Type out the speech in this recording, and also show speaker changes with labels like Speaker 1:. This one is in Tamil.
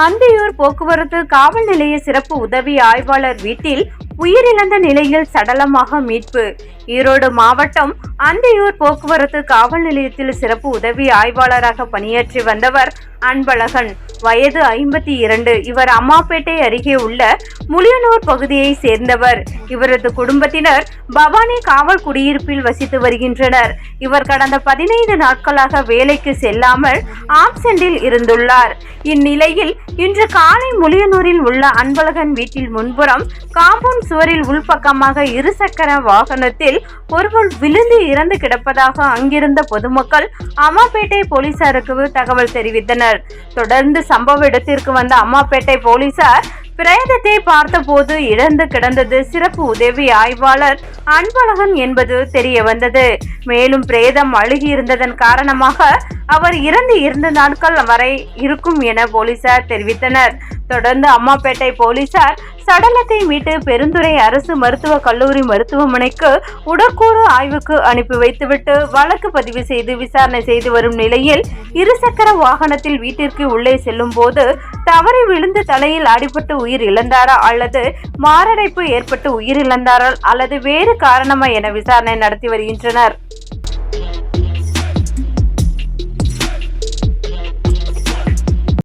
Speaker 1: அந்தியூர் போக்குவரத்து காவல் நிலைய சிறப்பு உதவி ஆய்வாளர் வீட்டில் உயிரிழந்த நிலையில் சடலமாக மீட்பு. ஈரோடு மாவட்டம் அந்தியூர் போக்குவரத்து காவல் நிலையத்தில் சிறப்பு உதவி ஆய்வாளராக பணியாற்றி வந்தவர் அன்பழகன். வயது ஐம்பத்தி இரண்டு. இவர் அம்மாப்பேட்டை அருகே உள்ள முளியனூர் பகுதியை சேர்ந்தவர். இவரது குடும்பத்தினர் பவானி காவல் குடியிருப்பில் வசித்து வருகின்றனர். இவர் கடந்த பதினைந்து நாட்களாக வேலைக்கு செல்லாமல் ஆப்சென்டில் இருந்துள்ளார். இந்நிலையில் இன்று காலை முளியனூரில் உள்ள அன்பழகன் வீட்டில் முன்புறம் காம்பவுண்ட் சுவரில் உள்பக்கமாக இருசக்கர வாகனத்தில் ஒருவர் விழுந்து இறந்து கிடப்பதாக அங்கிருந்த பொதுமக்கள் அம்மாப்பேட்டை போலீசாருக்கு தகவல் தெரிவித்தனர். தொடர்ந்து சம்பவ இடத்திற்கு வந்த அம்மாப்பேட்டை போலீசார் பிரேதத்தை பார்த்தபோது இழந்து கிடந்தது சிறப்பு உதவி ஆய்வாளர் அன்பழகன் என்பது தெரிய வந்தது. மேலும் பிரேதம் அழுகி இருந்ததன் காரணமாக அவர் இறந்து இரண்டு நாட்கள் வரை இருக்கும் என போலீசார் தெரிவித்தனர். தொடர்ந்து அம்மாப்பேட்டை போலீசார் சடலத்தை மீட்டு பெருந்துறை அரசு மருத்துவக் கல்லூரி மருத்துவமனைக்கு உடற்கூறு ஆய்வுக்கு அனுப்பி வைத்துவிட்டு வழக்கு பதிவு செய்து விசாரணை செய்து வரும் நிலையில் இருசக்கர வாகனத்தில் வீட்டிற்கு உள்ளே செல்லும் போது தவறி விழுந்து தலையில் அடிபட்டு உயிர் இழந்தாரா அல்லது மாரடைப்பு ஏற்பட்டு உயிரிழந்தாரா அல்லது வேறு காரணமா என விசாரணை நடத்தி வருகின்றனர்.